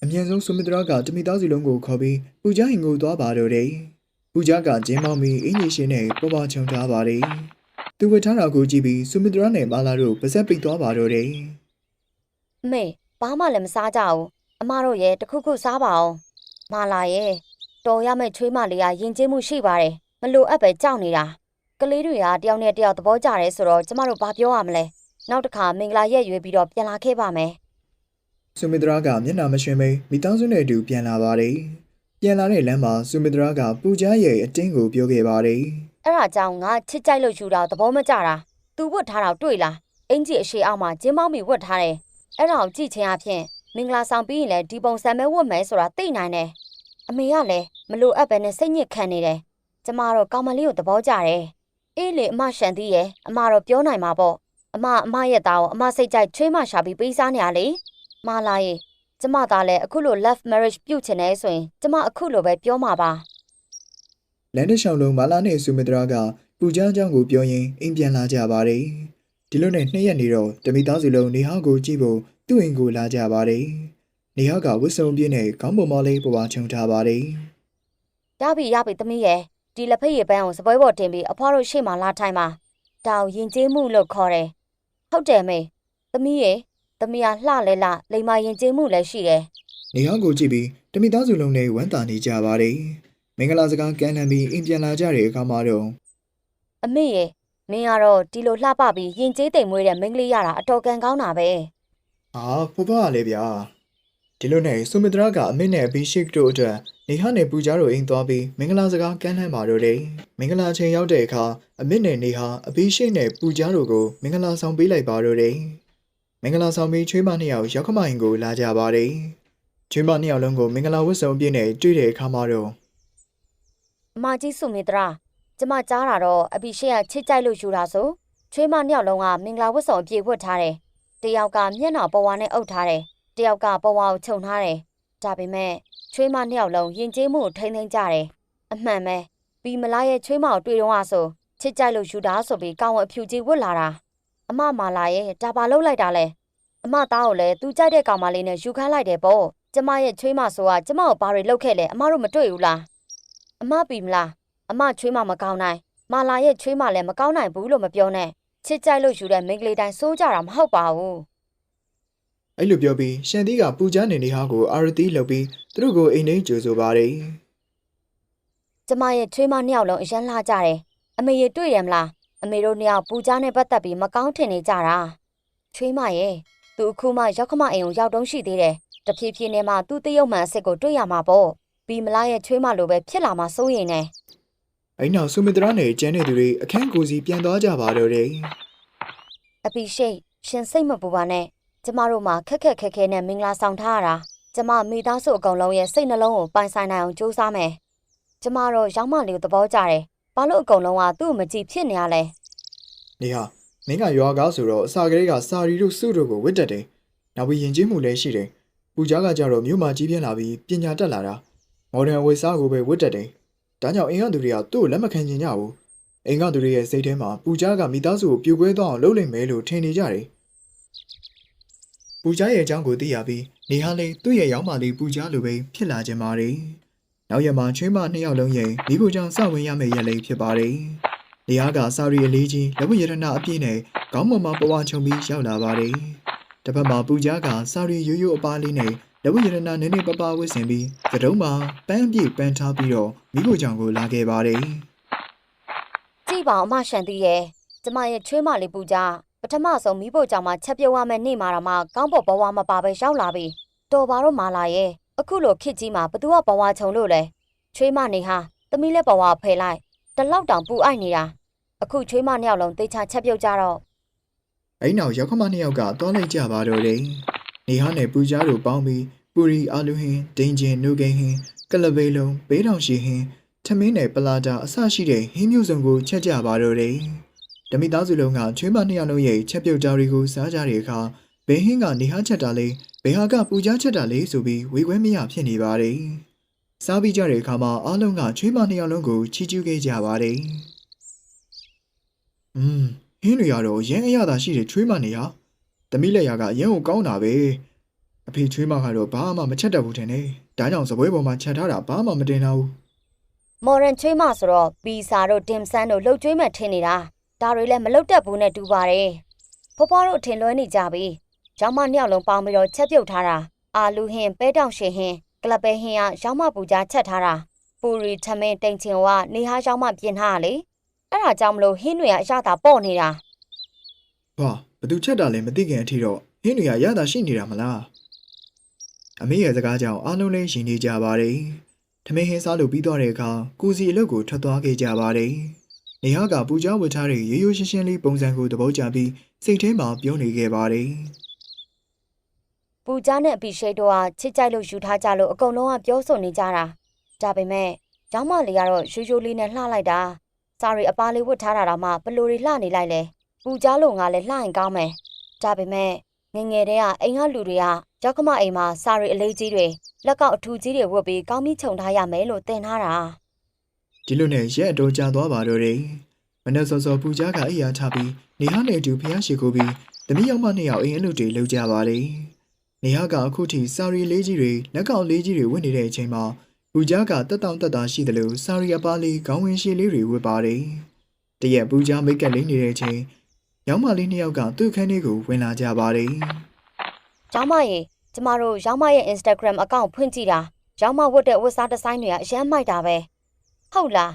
အမြန်ဆုံးဆူမီတရာကတမိသားစုလုံးကိုခေါ်ပြီးပူကြဟင်ကိုသွားပါတော့တယ်ပူကြကဂျင်းမောင်းပြီးအင်ဂျီရှင်နဲ့ပေါ်ပါချုံထားပါတယ်သူဝတ်ထားတာကိုကြည့်ပြီးဆူမီတရာနဲ့မာလာတို့ပါဇက်ပိတ်သွားပါတော့တယ်အမေ ဘာမှလည်းမစားကြဘူးအမတို့ရဲ့တခုခုစားပါအောင်မလာရဲ့တော်ရမယ့်ချွေးမလေးကယဉ်ကျေးမှုရှိပါတယ်မလိုအပ်ပဲကြောက်နေတာကလေးတွေကတယောက်နဲ့တယောက်သဘောကျတယ်ဆိုတော့ကျမတို့ဘာပြောရမလဲနောက်တစ်ခါမင်္ဂလာရက်ရွေးပြီးတော့ပြန်လာခဲ့ပါမယ်ဆူမီတရာကမျက်နှာမရွှင်မိမိသားစုနဲ့အတူပြန်လာပါတယ်ပြန်လာတဲ့လမ်းမှာဆူမီတရာကပူကြရဲ့အတင်းကိုပြောခဲ့ပါတယ်အဲ့ဒါကြောင့်ငါချစ်ကြိုက်လို့ယူတာသဘောမကျတာသူဝတ်ထားတာတွေ့လားအင်ကြီးအရှိအောက်မှာဂျင်းမောင်းမီဝတ်ထားတယ် အဲ့ဒါကိုကြည့်ချင်းအဖြစ်မင်္ဂလာဆောင်ပြီးရင်လည်းဒီပုံစံပဲဝတ်မယ်ဆိုတာသိနိုင်တယ်အမေကလည်းမလိုအပ်ပဲနဲ့စိတ်ညစ်ခံနေတယ်ကျမတော့ကောင်မလေးကိုသဘောကျတယ်အေးလေအမရှန်သေးရဲ့အမတော့ပြောနိုင်မှာပေါ့အမအမရဲ့သားကိုအမစိတ်ကြိုက်ချွေးမရှာပြီးပေးစားနေရလေမလာရေကျမသားလည်းအခုလို love marriage ပြုတ်ချင်နေဆိုရင်ကျမအခုလိုပဲပြောမှာပါလန်ဒရှောင်းလုံးမာလာနဲ့ဆူမီတရာကပူကြအကြောင်းကိုပြောရင်းအိမ်ပြန်လာကြပါတယ် ဒီလိုနဲ့နှစ်ရက်နေတော့တမိသားစုလုံးနေဟောက်ကိုကြည့်ဖို့သူ့အိမ်ကိုလာကြပါတယ်နေဟောက်ကဝစ်စုံပြင်းနဲ့ခေါင်းပေါ်မလေးပေါ်ပါချုံထားပါတယ်ရပြီရပြီသမီးရဲ့ဒီလက်ဖက်ရည်ပန်းကိုစပွဲပေါ်တင်ပြီးအဖွားတို့ရှေ့မှာလာထိုင်ပါဒါကိုယဉ်ကျေးမှုလို့ခေါ်တယ်ဟုတ်တယ်မေသမီးရဲ့သမီးကလှလဲလှလိမ္မာယဉ်ကျေးမှုလည်းရှိတယ်နေဟောက်ကိုကြည့်ပြီးတမိသားစုလုံးနဲ့ဝမ်းသာနေကြပါတယ်မင်္ဂလာစကားကန်လန်ပြီးအိမ်ပြန်လာကြတဲ့အခါမှာတော့အမေရဲ့ မင်းကတော့ဒီလိုလှပပြီးယဉ်ကျေးတိမ်မွေးတဲ့မိန်းကလေးရတာအတော်ကန်ကောင်းတာပဲအာဖဖကလည်းဗျာဒီလိုနဲ့ဆူမီတရာကအမေနဲ့ဘီရှိတ်တို့အတွက်နေဟနဲ့ပူကြတို့အိမ်သွားပြီးမင်္ဂလာစကားကန်လှမ်းပါတော့တယ်မင်္ဂလာချိန်ရောက်တဲ့အခါအမေနဲ့နေဟာအဘီရှိတ်နဲ့ပူကြတို့ကိုမင်္ဂလာဆောင်ပေးလိုက်ပါတော့တယ်မင်္ဂလာဆောင်ပြီးချွေးမနှစ်ယောက်ရောက်ခမရင်ကိုလာကြပါတယ်ချွေးမနှစ်ယောက်လုံးကိုမင်္ဂလာဝတ်စုံပြည့်နဲ့တွေ့တဲ့အခါမှာတော့အမကြီးစုမေတရာ ကျမကြားတာတော့အဘိရှေကချစ်ကြိုက်လို့ယူတာဆိုချွေးမနှစ်ယောက်လုံးကမင်္ဂလာဝတ်ဆောင်အပြည့်ဝတ်ထားတယ်တယောက်ကမျက်နှာပေါ်ဝါနဲ့အုပ်ထားတယ်တယောက်ကပေါ်ဝါကိုခြုံထားတယ်ဒါပေမဲ့ချွေးမနှစ်ယောက်လုံးယဉ်ကျေးမှုကိုထိမ့်သိမ့်ကြတယ်အမှန်ပဲပြီးမလာရဲ့ချွေးမကိုတွေ့တော့ဟာဆိုချစ်ကြိုက်လို့ယူတာဆိုပြီးကောင်းဝအဖြူကြီးဝတ်လာတာအမမာလာရဲ့ဒါပါလောက်လိုက်တာလဲအမသားကိုလည်းသူကြိုက်တဲ့ကောင်မလေးနဲ့ယူခိုင်းလိုက်တယ်ပေါ့ကျမရဲ့ချွေးမဆိုကကျမကိုဘာတွေလုပ်ခဲ့လဲအမတို့မတွေ့ဘူးလားအမပြီမလား အမချွေးမမကောင်းနိုင်မာလာရဲ့ချွေးမလည်းမကောင်းနိုင်ဘူးလို့မပြောနဲ့ချစ်ကြိုက်လို့ယူတဲ့မိန်းကလေးတိုင်းစိုးကြတာမဟုတ်ပါဘူးအဲ့လိုပြောပြီးရှန်သီးကပူကြားနေနေဟာကိုအာရတီလှုပ်ပြီးသူတို့ကိုအိမ်ထဲကြိုဆိုပါတယ်ကျမရဲ့ချွေးမနှစ်ယောက်လုံးအရန်လှကြတယ်အမေရတွေ့ရမလားအမေတို့နှစ်ယောက်ပူကြားနဲ့ပတ်သက်ပြီးမကောင်းထင်နေကြတာချွေးမရဲ့သူအခုမှရောက်ခမအိမ်ကိုရောက်တုံးရှိသေးတယ်တဖြည်းဖြည်းနဲ့မှသူ့တရုတ်မှန်အစ်စ်ကိုတွေ့ရမှာပေါ့ပြီးမလားရဲ့ချွေးမလိုပဲဖြစ်လာမှာစိုးရင်နဲ့ အဲ့နောက်ဆုမီတရာနဲ့ကျန်တဲ့သူတွေအခန်းကိုစီပြန်သွားကြပါတော့တယ်အပီရှိတ်ရှင်စိတ်မပူပါနဲ့ကျမတို့မှာခက်ခက်ခဲခဲနဲ့မင်္ဂလာဆောင်ထားရတာကျမမိသားစုအကောင်လုံးရဲ့စိတ်နှလုံးကိုပိုင်ဆိုင်နိုင်အောင်ကြိုးစားမယ်ကျမတို့ရောက်မလေးကိုသဘောကျတယ်ဘာလို့အကောင်လုံးကသူ့ကိုမကြည့်ဖြစ်နေရလဲနေဟာမင်းကရွာကားဆိုတော့အစာကလေးကစာရီတို့စုတို့ကိုဝစ်တက်တယ်နောက်ပြီးယဉ်ကျေးမှုလည်းရှိတယ်ပူကြားကကြတော့မြို့မှာကြီးပြင်းလာပြီးပညာတက်လာတာမော်ဒန်ဝေစားကိုပဲဝစ်တက်တယ် ဒါကြောင့်အိမ်ကသူတွေကသူ့ကိုလက်မခံချင်ကြဘူးအိမ်ကသူတွေရဲ့စိတ်ထဲမှာပူကြားကမိသားစုကိုပြိုကွဲသွားအောင်လုပ်လိမ့်မယ်လို့ထင်နေကြတယ်ပူကြားရဲ့အကြောင်းကိုသိရပြီးနေဟာလည်းသူ့ရဲ့ရောင်းမာလေးပူကြားလိုပဲဖြစ်လာခြင်းပါတယ်နောက်ရက်မှာချွေးမနှစ်ယောက်လုံးရဲ့မိဖို့ကြောင့်စဝင်ရမယ့်ရက်လေးဖြစ်ပါတယ်နေရာကစာရီအလေးကြီးလက်ဝရတနာအပြည့်နဲ့ခေါင်းပေါ်မှာပဝါချုံပြီးရောက်လာပါတယ်။တစ်ဖက်မှာပူကြားကစာရီရိုးရိုးအပါလေးနဲ့ လက်ဝရတနာနည်းနည်းပပဝစ်ဆင်ပြီးသတုံးမှာပန်းအပြည့်ပန်းထားပြီးတော့မိဖို့ကြောင့်ကိုလာခဲ့ပါတယ်ကြည့်ပါအောင်အမရှန်တီးရဲ့ကျမရဲ့ချွေးမလေးပူကြပထမဆုံးမိဖို့ကြောင့်မှချက်ပြုတ်ရမယ့်နေ့မှာတော့မှကောင်းပေါ်ဘဝမပါပဲရောက်လာပြီတော်ပါတော့မာလာရဲ့အခုလိုခစ်ကြီးမှာဘသူကဘဝချုံလို့လဲချွေးမနေဟာသမီးလည်းဘဝဖယ်လိုက်တလောက်တောင်ပူအိုက်နေတာအခုချွေးမနှစ်ယောက်လုံးတေချာချက်ပြုတ်ကြတော့။အဲ့နောက်ရောက်ခမနှစ်ယောက်ကသွားလိုက်ကြပါတော့တယ်။ နေဟာနဲ့ပူကြားတို့ပေါင်းပြီးပူရီအာလူဟင်းဒိန်ဂျင်နုဂိန်ဟင်းကလဘေးလုံးဘေးတောင်ရှိဟင်းထမင်းနဲ့ပလာတာအစရှိတဲ့ဟင်းမျိုးစုံကိုချက်ကြပါတော့တယ်။ဓမိသားစုလုံးကချွေးမနှစ်ယောက်လုံးရဲ့ချက်ပြုတ်ကြတွေကိုစားကြတဲ့အခါဘယ်ဟင်းကနေဟာချက်တာလေးဘယ်ဟာကပူကြားချက်တာလေးဆိုပြီးဝေခွဲမရဖြစ်နေပါတယ်။စားပြီးကြတဲ့အခါမှာအားလုံးကချွေးမနှစ်ယောက်လုံးကိုချီးကျူးခဲ့ကြပါတယ်။อืมဟင်းတွေကတော့ရမ်းအရသာရှိတဲ့ချွေးမနေဟာ တမိလက်ရကရမ်းကိုကောင်းတာပဲအဖေချွေးမကတော့ဘာမှမချက်တတ်ဘူးထင်တယ်ဒါကြောင့်စပွဲပေါ်မှာချက်ထားတာဘာမှမတင်တော့ဘူးမော်ရန်ချွေးမဆိုတော့ဘီဆာတို့တင်ဆန်းတို့လှုပ်ကျွေးမဲ့ထင်နေတာဒါတွေလည်းမလှုပ်တတ်ဘူးနဲ့တူပါတယ်ဖွားဖွားတို့အထင်လွဲနေကြပြီရောင်းမနှစ်ယောက်လုံးပေါင်းပြီးတော့ချက်ပြုတ်ထားတာအာလူဟင်းပဲတောင်ရှင်ဟင်းကလပ်ပဲဟင်းကရောင်းမပူကြချက်ထားတာပူရီထမင်းတိန်ချင်ဝနေဟာရောင်းမပြင်ထားတာလေအဲ့ဒါကြောင့်မလို့ဟင်းတွေကအရသာပေါ့နေတာဟာ ဘသူချက်တာလဲမသိခင်အထိတော့ဟင်းတွေကရတာရှိနေတာမလားအမေရဲ့စကားကြောင့်အားလုံးလည်းရှင်နေကြပါတယ်ထမင်းဟင်းစားလို့ပြီးသွားတဲ့အခါကိုစီအလုပ်ကိုထွက်သွားခဲ့ကြပါတယ်နေဟာကပူကြောဝတ်ထားတဲ့ရိုးရိုးရှင်းရှင်းလေးပုံစံကိုသဘောကျပြီးစိတ်ထဲမှာပြုံးနေခဲ့ပါတယ်ပူကြနဲ့အပီရှိတ်တို့ကချစ်ကြိုက်လို့ယူထားကြလို့အကုန်လုံးကပြောဆိုနေကြတာဒါပေမဲ့ရောင်းမလေးကတော့ရိုးရိုးလေးနဲ့လှလိုက်တာစာရီအပါလေးဝတ်ထားတာတော့မှဘလို့တွေလှနေလိုက်လဲ ပူကြလို့ငါလည်းလှရင်ကောင်းမယ်ဒါပေမဲ့ငယ်ငယ်တည်းကအိမ်ကလူတွေကရောက်ခမအိမ်မှာစာရီအလေးကြီးတွေလက်ကောက်အထူကြီးတွေဝတ်ပြီးကောင်းပြီးခြုံထားရမယ်လို့တင်ထားတာဒီလိုနဲ့ရက်အတော်ကြာသွားပါတော့တယ်မနေ့စောစောပူကြားကအိယာချပြီးနေဟာနဲ့အတူဖះရှိခိုးပြီးတမီးရောက်မနှစ်ယောက်အိမ်အလုပ်တွေလုပ်ကြပါတယ်နေဟာကအခုထိစာရီလေးကြီးတွေလက်ကောက်လေးကြီးတွေဝတ်နေတဲ့အချိန်မှာပူကြားကတက်တောင့်တက်တာရှိတယ်လို့စာရီအပါလေးခေါင်းဝင်ရှည်လေးတွေဝတ်ပါတယ်တရက်ပူကြားမိတ်ကပ်လေးနေတဲ့အချိန် ရောက်မလေးနှစ်ယောက်ကသူ့ခန်းလေးကိုဝင်လာကြပါတယ်ကျောင်းမရေကျမတို့ရောင်းမရဲ့ Instagram အကောင့်ဖွင့်ကြည့်တာရောင်းမဝတ်တဲ့ဝတ်စားဒီဇိုင်းတွေကအရမ်းမိုက်တာပဲဟုတ်လား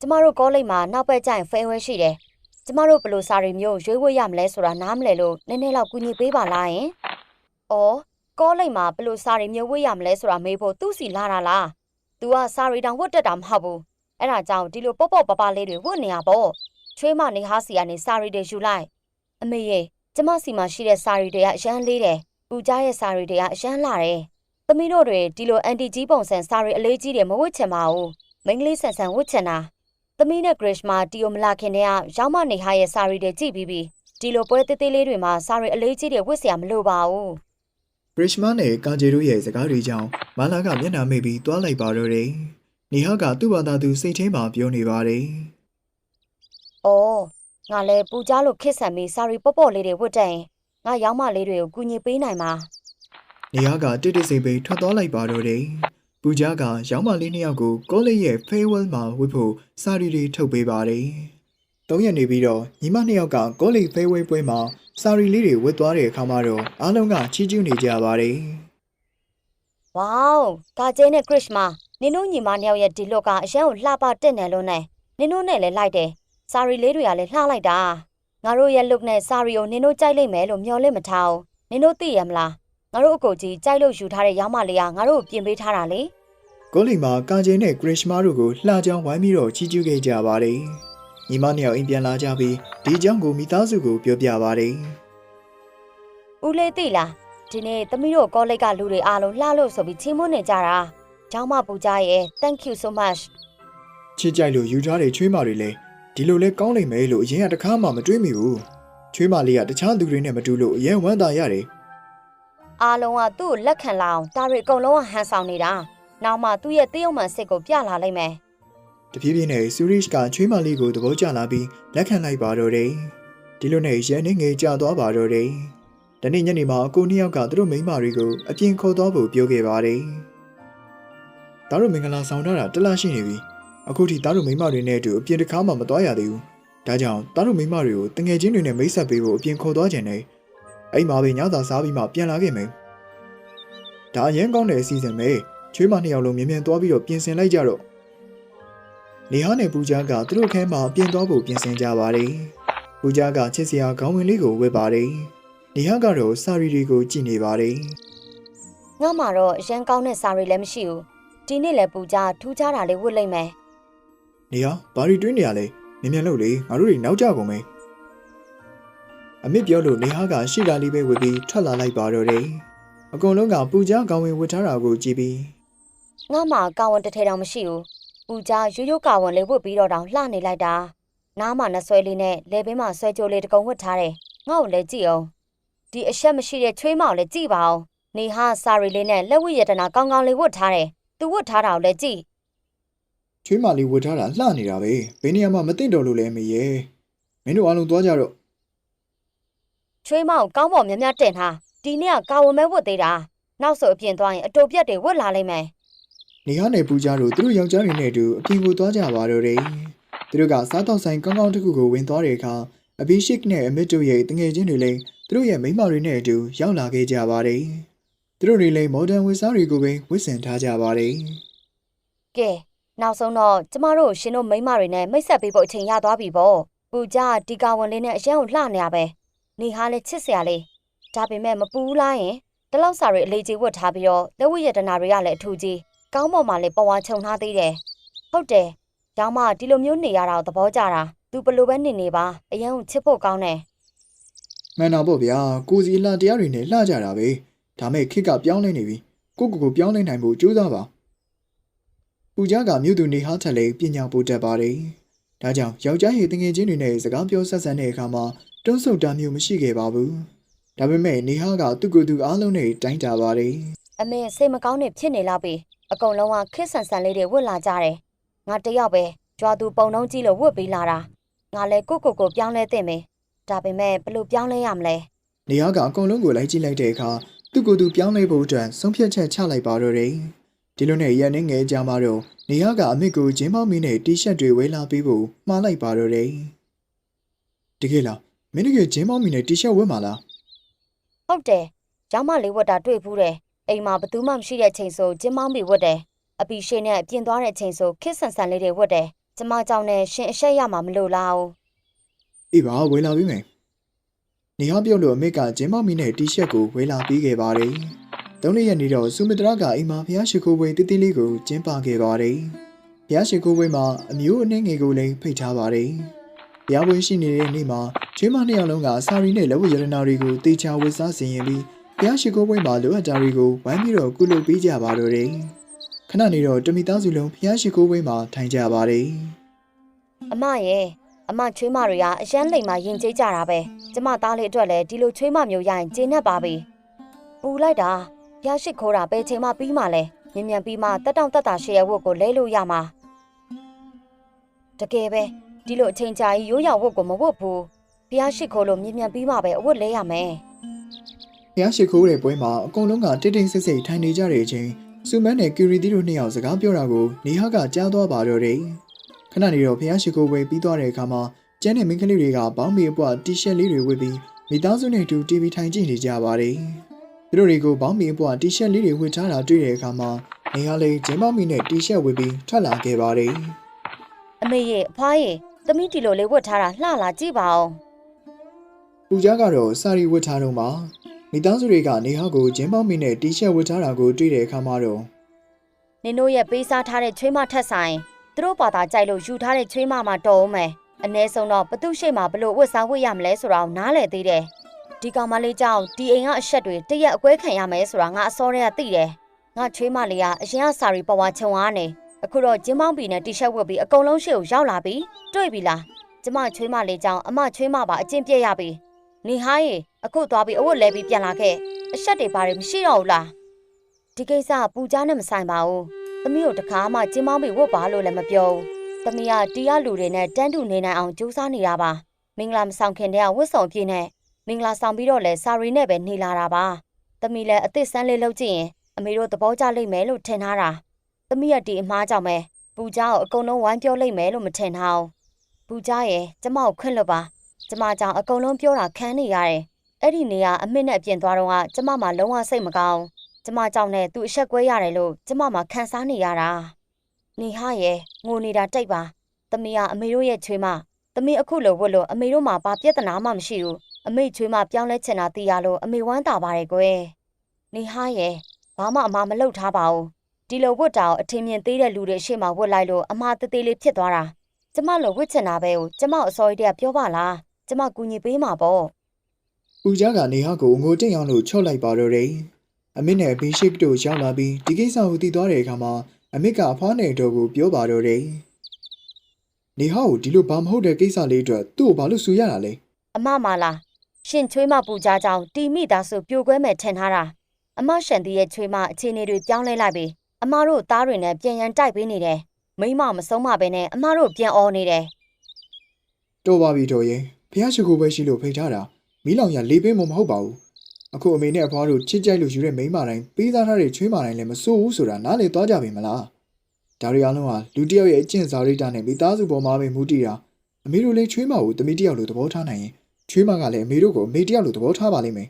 ကျမတို့ကောလိပ်မှာနောက်ဘက်ကျရင်ဖဲဝဲရှိတယ်ကျမတို့ဘယ်လိုစာရီမျိုးရွေးဝတ်ရမလဲဆိုတာနားမလဲလို့နည်းနည်းလောက်ကူညီပေးပါလားယင်။အော်ကောလိပ်မှာဘယ်လိုစာရီမျိုးဝတ်ရမလဲဆိုတာမေးဖို့သူ့စီလာတာလား။ तू ကစာရီတောင်ဝတ်တတ်တာမဟုတ်ဘူး။အဲ့ဒါကြောင့်ဒီလိုပေါ့ပေါ့ပပလေးတွေဝတ်နေရပေါ့။ ချွေးမနေဟာစီကနေစာရီတွေယူလိုက်။အမေရေကျမစီမှာရှိတဲ့စာရီတွေကအရန်လေးတယ်။ပူကြားရဲ့စာရီတွေကအရန်လာတယ်။သမီးတို့တွေဒီလိုအန်တီကြီးပုံစံစာရီအလေးကြီးတွေမဝတ်ချင်ပါဘူး။မိန်းကလေးဆန်ဆန်ဝတ်ချင်တာ။သမီးနဲ့ Grish မှာတီယိုမလာခင်တည်းကရောင်းမနေဟာရဲ့စာရီတွေကြည့်ပြီးပြီ။ဒီလိုပွဲသေးသေးလေးတွေမှာစာရီအလေးကြီးတွေဝတ်စရာမလိုပါဘူးဂရစ်မာနဲ့ကာဂျေတို့ရဲ့စကားတွေကြောင့်မာလာကမျက်နှာမိတ်ပြီးတွားလိုက်ပါတော့တယ်။နီဟာကသူ့ဘာသာသူစိတ်ထဲမှာပြောနေပါတယ်။ အော်ငါလည်းပူကြားလို့ခစ်ဆန်ပြီးစာရီပေါ့ပေါ့လေးတွေဝတ်တဲ့ရင်ငါရောက်မလေးတွေကိုကူညီပေးနိုင်မှာ။နီဟာကတစ်တစ်စိတ်ပိတ်ထွက်သွားလိုက်ပါတော့တယ်။ပူဂျာကရောင်းမလေးနှစ်ယောက်ကိုကောလိပ်ရဲ့ farewell မှာဝတ်ဖို့စာရီတွေထုတ်ပေးပါတယ်။သုံးရက်နေပြီးတော့ညီမနှစ်ယောက်ကကောလိပ် farewell ပွဲမှာစာရီလေးတွေဝတ်သွားတဲ့အခါမှာတော့အားလုံးကချီးကျူးနေကြပါတယ်။။ဝေါကာကျဲနဲ့ခရစ်မာနင်တို့ညီမနှစ်ယောက်ရဲ့ဒီလော့ကအရန်ကိုလှပတက်နေလို့နဲ့နင်တို့နဲ့လည်းလိုက်တယ်။ စာရီလေးတွေကလည်းလှလိုက်တာ။ငါတို့ရဲ့ look နဲ့စာရီကိုနင်တို့ကြိုက်လိမ့်မယ်လို့မျှော်လင့်မထားဘူး။နင်တို့သိရမလား။ငါတို့အကိုကြီးကြိုက်လို့ယူထားတဲ့ရောင်းမလေးကငါတို့ကိုပြင်ပေးထားတာလေ။ကိုလီမှာကာဂျင်နဲ့ဂရစ်မာတို့ကိုလှကြောင်းဝိုင်းပြီးတော့ချီးကျူးခဲ့ကြပါတယ်။ညီမနှစ်ယောက်အိမ်ပြန်လာကြပြီးဒီအကြောင်းကိုမိသားစုကိုပြောပြပါတယ်။ဦးလေးသိလားဒီနေ့သမီးတို့ကောလိပ်ကလူတွေအားလုံးလှလို့ဆိုပြီးချီးမွမ်းနေကြတာ။ကျောင်းမပူကြရဲ့ thank you so much ချစ်ကြိုက်လို့ယူထားတဲ့ချွေးမတွေလည်း ဒီလိုလဲကောင်းလိမ့်မယ်လို့အရင်ကတခါမှမတွေးမိဘူးချွေးမလေးကတခြားသူတွေနဲ့မတူလို့အရင်ဝမ်းသာရတယ်အားလုံးကသူ့ကိုလက်ခံလာအောင်ဒါတွေအကုန်လုံးကဟန်ဆောင်နေတာ။နောက်မှသူ့ရဲ့တရုတ်မှန်စစ်ကိုပြလာလိမ့်မယ်တဖြည်းဖြည်းနဲ့ဆူရစ်ကချွေးမလေးကိုသဘောကျလာပြီးလက်ခံလိုက်ပါတော့တယ်ဒီလိုနဲ့ရဲနေငယ်ကြသွားပါတော့တယ်တနေ့ညနေမှာအကိုနှစ်ယောက်ကသူတို့မိန်းမတွေကိုအပြင်ခေါ်သွားဖို့ပြောခဲ့ပါတယ်ဒါတို့မင်္ဂလာဆောင်ထားတာတစ်လရှိနေပြီ အခုထိဒါတို့မိန်းမတွေနဲ့အတူအပြင်တစ်ခါမှမသွားရသေးဘူးဒါကြောင့်ဒါတို့မိန်းမတွေကိုတငယ်ချင်းတွေနဲ့မိတ်ဆက်ပေးဖို့အပြင်ခေါ်သွားကြတယ်အဲ့မှာပဲညသာစားပြီးမှပြန်လာခဲ့မယ်ဒါအရင်ကောင်းတဲ့အစီအစဉ်ပဲချွေးမနှစ်ယောက်လုံးမြင်မြန်သွားပြီးတော့ပြင်ဆင်လိုက်ကြတော့နေဟာနဲ့ပူဂျာကသူတို့ခဲမှာပြင်သွားဖို့ပြင်ဆင်ကြပါတယ်။ပူဂျာကချစ်စရာခေါင်းဝင်လေးကိုဝတ်ပါတယ်။နေဟာကတော့စာရီတွေကိုကြည့်နေပါတယ်။ငါမှတော့အရန်ကောင်းတဲ့စာရီလည်းမရှိဘူး။ဒီနေ့လည်းပူကြထူးခြားတာလေးဝတ်လိုက်မယ်။ နေဟာဘာရီတွင်းနေရလဲ။မြင်မြန်လို့လေငါတို့တွေနောက်ကြကုန်မယ်။အမေပြောလို့နေဟာကရှေ့လာလေးပဲဝတ်ပြီးထွက်လာလိုက်ပါတော့တယ်။အကုန်လုံးကပူဂျာခေါင်းဝင်ဝတ်ထားတာကိုကြည့်ပြီး။ငါမှကာဝန်တစ်ထည်တောင်မရှိဘူး။ပူကြရိုးရိုးကာဝန်လေးဝတ်ပြီးတော့တောင်လှနေလိုက်တာ။နားမှာနှဆွဲလေးနဲ့လေပင်မှာဆွဲကြိုးလေးတစ်ကုံဝတ်ထားတယ်။ငါ့ကိုလည်းကြည့်အောင်။ဒီအဆက်မရှိတဲ့ချွေးမောင်လည်းကြည့်ပါအောင်။နေဟာစာရီလေးနဲ့လက်ဝတ်ရတနာကောင်းကောင်းလေးဝတ်ထားတယ်။ तू ဝတ်ထားတာကိုလည်းကြည့် ချွေးမလေးဝတ်ထားတာလှနေတာပဲ။ဘယ်နေရာမှမသိတော့လို့လဲမေရဲ့။မင်းတို့အားလုံးသွားကြတော့ချွေးမောင်ကောင်းပေါ်များများတင်ထားဒီနေ့ကကာဝန်မဲဝတ်သေးတာနောက်ဆိုအပြင်သွားရင်အတူပြက်တွေဝတ်လာလိမ့်မယ်နေဟာနဲ့ပူဂျာတို့သူတို့ယောက်ျားတွေနဲ့အတူအပြင်ကိုသွားကြပါတော့တယ်။သူတို့ကစားတော့ဆိုင်ကောင်းကောင်းတစ်ခုကိုဝင်သွားတဲ့အခါအဘိရှိကနဲ့အမစ်တို့ရဲ့တငယ်ချင်းတွေလည်းသူတို့ရဲ့မိန်းမတွေနဲ့အတူရောက်လာခဲ့ကြပါတယ်။သူတို့တွေလည်းမော်ဒန်ဝစ်စားတွေကိုပဲဝတ်ဆင်ထားကြပါတယ်ကဲ နောက်ဆုံးတော့ကျမတို့ရှင်တို့မိန်းမတွေနဲ့မိတ်ဆက်ပေးဖို့အချိန်ရသွားပြီပေါ့ပူကြဒီကာဝန်လေးနဲ့အရန်ကိုလှနေရပဲနေဟာလည်းချစ်စရာလေးဒါပေမဲ့မပူဘူးလားယင်တလောက်စာတွေအလေးကြီးဝတ်ထားပြီးတော့လက်ဝတ်ရတနာတွေကလည်းအထူးကြီးကောင်းပေါ်မှာလည်းပဝါခြုံထားသေးတယ်ဟုတ်တယ်ကျောင်းမဒီလိုမျိုးနေရတာကိုသဘောကျတာသူဘလို့ပဲနေနေပါအရန်ကိုချစ်ဖို့ကောင်းတယ်။မှန်တော့ပေါ့ဗျာ။ကိုစီအလှတရားတွေနဲ့လှကြတာပဲ။ဒါမဲ့ခစ်ကပြောင်းလဲနေပြီ။ကိုကိုကိုပြောင်းလဲနိုင်ဖို့ကြိုးစားပါ။ ပူဂျာကမြို့သူနေဟာထက်လည်းပညာပို့တတ်ပါတယ်။ဒါကြောင့်ယောက်ျားရဲ့တငယ်ချင်းတွေနဲ့စကားပြောဆက်ဆံတဲ့အခါမှာတွန်းဆုတ်တာမျိုးမရှိခဲ့ပါဘူး။ဒါပေမဲ့နေဟာကသူ့ကိုယ်သူအားလုံးနဲ့တိုင်းတာပါတယ်အမေစိတ်မကောင်းနေဖြစ်နေလောက်ပြီအကုန်လုံးကခစ်ဆန်ဆန်လေးတွေဝတ်လာကြတယ်ငါတယောက်ပဲကြွားသူပုံနှုံးကြီးလို့ဝတ်ပေးလာတာငါလည်းကိုကိုကိုပြောင်းလဲတင်မယ်ဒါပေမဲ့ဘလို့ပြောင်းလဲရမလဲ။နေဟာကအကုန်လုံးကိုလိုက်ကြည့်လိုက်တဲ့အခါသူ့ကိုယ်သူပြောင်းလဲဖို့အတွက်ဆုံးဖြတ်ချက်ချလိုက်ပါတော့တယ်။ ဒီလိုနဲ့ရန်နေငယ်ကြမှာတော့နေဟာကအမေကိုဂျင်းပေါင်းမီနဲ့တီရှပ်တွေဝေလာပေးဖို့မှားလိုက်ပါတော့တယ်။တကယ်လားမင်းတကယ်ဂျင်းပေါင်းမီနဲ့တီရှပ်ဝတ်မှာလားဟုတ်တယ်ကျောင်းမလေးဝတ်တာတွေ့ဘူးတယ်အိမ်မှာဘသူမှမရှိတဲ့ချိန်ဆိုကျင်းမောင်းပြီးဝတ်တယ်အပီရှေနဲ့ပြင်သွားတဲ့ချိန်ဆိုခစ်ဆန်ဆန်လေးတွေဝတ်တယ်ကျမကြောင့်နဲ့ရှင်အဆက်ရမှာမလို့လားဦး။အေးပါဝေလာပေးမယ်။နေဟာပြောလို့အမေကဂျင်းပေါင်းမီနဲ့တီရှပ်ကိုဝေလာပေးခဲ့ပါတယ်။ သုံးနှစ်ရက်နေတော့စုမတရကအိမ်မှာဖျားရှိခိုးပွဲတိတိလေးကိုကျင်းပခဲ့ပါတယ်။ဖျားရှိခိုးပွဲမှာအမျိုးအနှင်းငယ်ကိုလည်းဖိတ်ထားပါတယ်။ဖျားပွဲရှိနေတဲ့နေ့မှာကျွေးမနှစ်ယောက်လုံးကစာရီနဲ့လက်ဝတ်ရတနာတွေကိုတေချာဝတ်စားစီရင်ပြီးဖျားရှိခိုးပွဲမှာလိုအပ်တာတွေကိုဝိုင်းပြီးတော့ကုလုပ်ပေးကြပါတော့တယ်။ခဏနေတော့တမိသားစုလုံးဖျားရှိခိုးပွဲမှာထိုင်ကြပါတယ်။အမရဲ့အအမချွေးမတွေကအရန်လိမ်မှယင်ကျေးကြတာပဲကျမသားလေးအတွက်လည်းဒီလိုချွေးမမျိုးရရင်ကျင်း내ပါပြီပူလိုက်တာ ဖျားရှိခိုးတာဘယ်ချိန်မှပြီးမှလဲမြန်မြန်ပြီးမှတက်တောင့်တက်တာရှေ့ရဝတ်ကိုလဲလို့ရမှာတကယ်ပဲဒီလိုအချိန်ကြာကြီးရိုးရောင်ဝတ်ကိုမဝတ်ဘူးဖျားရှိခိုးလို့မြန်မြန်ပြီးမှပဲအဝတ်လဲရမယ်ဖျားရှိခိုးတဲ့ပွဲမှာအကုန်လုံးကတိတ်တိတ်ဆိတ်ဆိတ်ထိုင်နေကြတဲ့အချိန်စူမန်နဲ့ကီရီတီတို့နှစ်ယောက်စကားပြောတာကိုနေဟာကကြားသွားပါတော့တယ်ခဏနေတော့ဖျားရှိခိုးပွဲပြီးသွားတဲ့အခါမှာကျန်းတဲ့မိန်းကလေးတွေကဘောင်းမီအပွားတီရှပ်လေးတွေဝတ်ပြီးမိသားစုနဲ့အတူ TV ထိုင်ကြည့်နေကြပါတယ် သူတို့တွေကိုဘောင်းမီအပွားတီရှပ်လေးတွေဝတ်ထားတာတွေ့တဲ့အခါမှာနေဟာလေးဂျင်းမောင်မီနဲ့တီရှပ်ဝတ်ပြီးထွက်လာခဲ့ပါတယ်အမေရဲ့အဖွားရဲ့သမီးဒီလိုလေးဝတ်ထားတာလှလာကြည့်ပါဦးပူကြကတော့စာရီဝတ်ထားတော့မှမိသားစုတွေကနေဟာကိုဂျင်းမောင်မီနဲ့တီရှပ်ဝတ်ထားတာကိုတွေ့တဲ့အခါမှာတော့နင်တို့ရဲ့ပေးစားထားတဲ့ချွေးမထက်ဆိုင်သူတို့ဘာသာကြိုက်လို့ယူထားတဲ့ချွေးမမှာတော်အောင်မယ်အ ਨੇ ဆုံးတော့ဘသူရှိမှဘလို့ဝတ်စားဝတ်ရမလဲဆိုတာကိုနားလည်သေးတယ် ဒီကောင်မလေးကြောင့်ဒီအိမ်ကအဆက်တွေတရက်အကွဲခံရမယ်ဆိုတာငါအစောတည်းကသိတယ်ငါချွေးမလေးကအရင်ကစာရီပဝါချုံအားနေအခုတော့ဂျင်းမောင်းပီနဲ့တီရှပ်ဝတ်ပြီးအကုန်လုံးရှေ့ကိုရောက်လာပြီတွေ့ပြီလားကျမချွေးမလေးကြောင့်အမချွေးမပါအကျင့်ပြက်ရပြီနေဟိုင်းအခုသွားပြီးအဝတ်လဲပြီးပြန်လာခဲ့အဆက်တွေဘာတွေမရှိတော့ဘူးလားဒီကိစ္စကပူကြားနဲ့မဆိုင်ပါဘူးသမီးတို့တခါမှကျင်းမောင်းပြီးဝတ်ပါလို့လည်းမပြောဘူး။သမီးကတီးရလူတွေနဲ့တန်းတူနေနိုင်အောင်ကြိုးစားနေတာပါ။မင်္ဂလာမဆောင်ခင်တည်းကဝတ်ဆောင်ပြည့်နဲ့ မင်္ဂလာဆောင်ပြီးတော့လဲစာရီနဲ့ပဲနေလာတာပါ။သမီးလည်းအစ်စ်ဆန်းလေးလုပ်ကြည့်ရင်အမေတို့သဘောကျလိမ့်မယ်လို့ထင်ထားတာ။သမီးကဒီအမားကြောင့်ပဲပူကြားကိုအကုန်လုံးဝိုင်းပြောလိမ့်မယ်လို့မထင်ထားဘူး။ပူကြားရဲ့ကျမကိုခွင့်လွတ်ပါ။ကျမကြောင့်အကုန်လုံးပြောတာခံနေရတယ်။အဲ့ဒီနေရာအမစ်နဲ့အပြင်သွားတော့ကကျမမှလုံးဝစိတ်မကောင်းဘူးကျမကြောင့်နဲ့သူအဆက်ကွဲရတယ်လို့ကျမမှခံစားနေရတာနေဟရဲ့ငိုနေတာတိတ်ပါသမီးကအမေတို့ရဲ့ချွေးမသမီးအခုလိုဝတ်လို့အမေတို့မှဘာပြဿနာမှမရှိဘူး အမေချွေးမပြောင်းလဲချင်တာသိရလို့အမေဝမ်းသာပါတယ်ကွယ်နေဟရဲ့ဘာမှအမမလုပ်ထားပါဘူးဒီလိုဝတ်တာကိုအထင်မြင်သေးတဲ့လူတွေရှေ့မှာဝတ်လိုက်လို့အမတသေးလေးဖြစ်သွားတာကျမလိုဝတ်ချင်တာပဲကိုကျမအစောကြီးတည်းကပြောပါလားကျမကူညီပေးမှာပေါ့။ပူကြကနေဟာကိုငိုတိတ်အောင်လို့ချော့လိုက်ပါတော့တယ်။အမစ်နဲ့ဘီရှိကတို့ရောက်လာပြီးဒီကိစ္စကိုသိသွားတဲ့အခါမှာအမစ်ကအဖွားနဲ့တော့ကိုပြောပါတော့တယ်။နေဟာကိုဒီလိုဘာမဟုတ်တဲ့ကိစ္စလေးအတွက်သူ့ကိုဘာလို့ဆူရတာလဲအမမလား ရှင်ချွေးမပူကြကြောင်းတီမိသားစုပြိုကွဲမဲ့ထင်ထားတာအမရှန်တီရဲ့ချွေးမအခြေအနေတွေပြောင်းလဲလိုက်ပြီအမတို့သားတွေနဲ့ပြန်ရန်တိုက်ပေးနေတယ်မိမမဆုံးမပဲနဲ့အမတို့ပြန်អော်နေတယ်။တော်ပါပြီတော်ရဲ့ဖះရှိခိုးပဲရှိလို့ဖိတ်ထားတာမီးလောင်ရလေးပင်းမမဟုတ်ပါဘူး။အခုအမေနဲ့အဖွားတို့ချစ်ကြိုက်လို့ယူတဲ့မိန်းမတိုင်းပေးစားထားတဲ့ချွေးမတိုင်းလည်းမစိုးဘူးဆိုတာနားလေသွားကြပြီမလား။ဒါရီအားလုံးဟာလူတစ်ယောက်ရဲ့အကျင့်စာရိတ္တနဲ့မိသားစုပေါ်မှာပဲမူတည်တာအမေတို့လည်းချွေးမကိုတမီတစ်ယောက်လိုသဘောထားနိုင်ရင် ချွေးမကလည်းအမေတို့ကိုအမေတစ်ယောက်လိုသဘောထားပါလိမ့်မယ်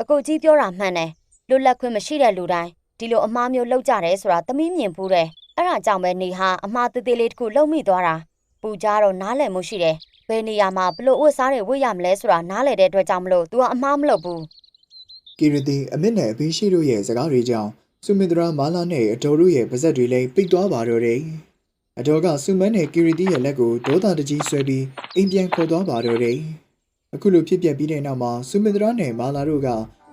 အကိုကြီးပြောတာမှန်တယ်လွတ်လပ်ခွင့်မရှိတဲ့လူတိုင်းဒီလိုအမားမျိုးလောက်ကြတယ်ဆိုတာသမီးမြင်ဘူးတယ်အဲ့ဒါကြောင့်ပဲနေဟာအမားသေးသေးလေးတစ်ခုလုံမိသွားတာပူကြတော့နားလည်မှုရှိတယ်ဘယ်နေရာမှာဘလို့ဝတ်စားတွေဝတ်ရမလဲဆိုတာနားလည်တဲ့အတွက်ကြောင့်မလို့ तू ကအမားမလုပ်ဘူး။ကီရတီအမစ်နဲ့အဘေးရှိတို့ရဲ့စကားတွေကြောင့်စုမင်္ဒရာမာလာနဲ့အတော်တို့ရဲ့ပါဇက်တွေလည်းပိတ်သွားပါတော့တယ်။ အတော်ကစုမန်းနဲ့ကီရတီရဲ့လက်ကိုဒေါသတကြီးဆွဲပြီးအိမ်ပြန်ခေါ်သွားပါတော့တယ်။အခုလိုဖြစ်ပျက်ပြီးတဲ့နောက်မှာစုမင်္ဒရာနဲ့မာလာတို့က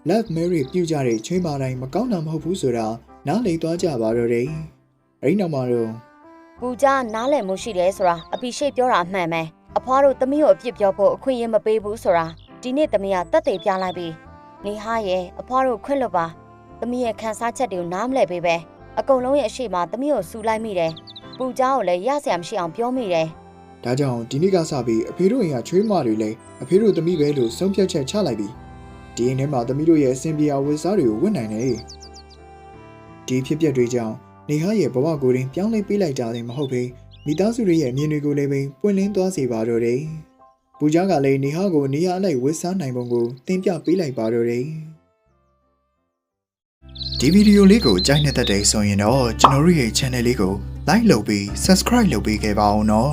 Love Mary ပြုကြတဲ့ချွေးမတိုင်းမကောင်းတာမဟုတ်ဘူးဆိုတာနားလည်သွားကြပါတော့တယ်။အဲဒီနောက်မှာတော့ပူကြနားလည်မှုရှိတယ်ဆိုတာအပိရှိတ်ပြောတာအမှန်ပဲအဖွားတို့သမီးကိုအပြစ်ပြောဖို့အခွင့်အရေးမပေးဘူးဆိုတာဒီနေ့သမီးကတက်သေးပြလိုက်ပြီနေဟာရဲ့အဖွားတို့ခွင့်လွတ်ပါသမီးရဲ့ခံစားချက်တွေကိုနားမလည်ပေးပဲအကုန်လုံးရဲ့အရှိမသမီးကိုစူလိုက်မိတယ် ပူကြကိုလည်းရဆရာမရှိအောင်ပြောမိတယ်ဒါကြောင့်ဒီနေ့ကစပြီးအဖေတို့အိမ်ကချွေးမတွေလည်းအဖေတို့သမီးပဲလို့ဆုံးဖြတ်ချက်ချလိုက်ပြီဒီအိမ်ထဲမှာသမီးတို့ရဲ့အစဉ်ပြေအောင်ဝတ်စားတွေကိုဝတ်နိုင်တယ်ဒီဖြစ်ပျက်တွေကြောင့်နေဟာရဲ့ဘဝကိုယ်ရင်ပြောင်းလဲပေးလိုက်တာလည်းမဟုတ်ဘဲမိသားစုတွေရဲ့အမြင်တွေကိုလည်းပဲပွင့်လင်းသွားစေပါတော့တယ်ပူကြကလည်းနေဟာကိုနေရာအလိုက်ဝတ်စားနိုင်ပုံကိုသင်ပြပေးလိုက်ပါတော့တယ်ဒီဗီဒီယိုလေးကိုကြိုက်နေတဲ့တဲ့ဆိုရင်တော့ကျွန်တော်တို့ရဲ့ channel လေးကို like လုပ်ပြီး subscribe လုပ်ပေးခဲ့ပါအောင်နော်